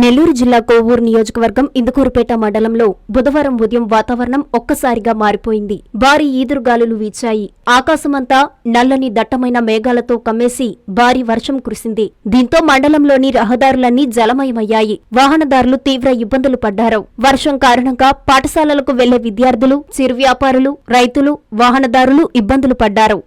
నెల్లూరు జిల్లా కోవూరు నియోజకవర్గం ఇందుకూరుపేట మండలంలో బుధవారం ఉదయం వాతావరణం ఒక్కసారిగా మారిపోయింది. భారీ ఈదురుగాలులు వీచాయి. ఆకాశమంతా నల్లని దట్టమైన మేఘాలతో కమ్మేసి భారీ వర్షం కురిసింది. దీంతో మండలంలోని రహదారులన్నీ జలమయమయ్యాయి. వాహనదారులు తీవ్ర ఇబ్బందులు పడ్డారు. వర్షం కారణంగా పాఠశాలలకు వెళ్ళే విద్యార్థులు చిరు వ్యాపారులు రైతులు వాహనదారులు ఇబ్బందులు పడ్డారు.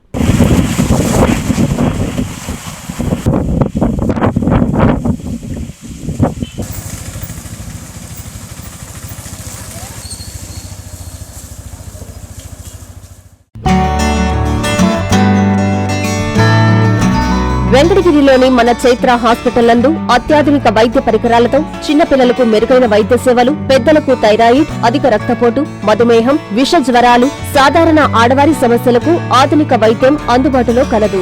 వెంకటగిరిలోని మన చైత్ర హాస్పిటల్ నందు అత్యాధునిక వైద్య పరికరాలతో చిన్నపిల్లలకు మెరుగైన వైద్య సేవలు పెద్దలకు థైరాయిడ్ అధిక రక్తపోటు మధుమేహం విష జ్వరాలు సాధారణ ఆడవారి సమస్యలకు ఆధునిక వైద్యం అందుబాటులో కలదు.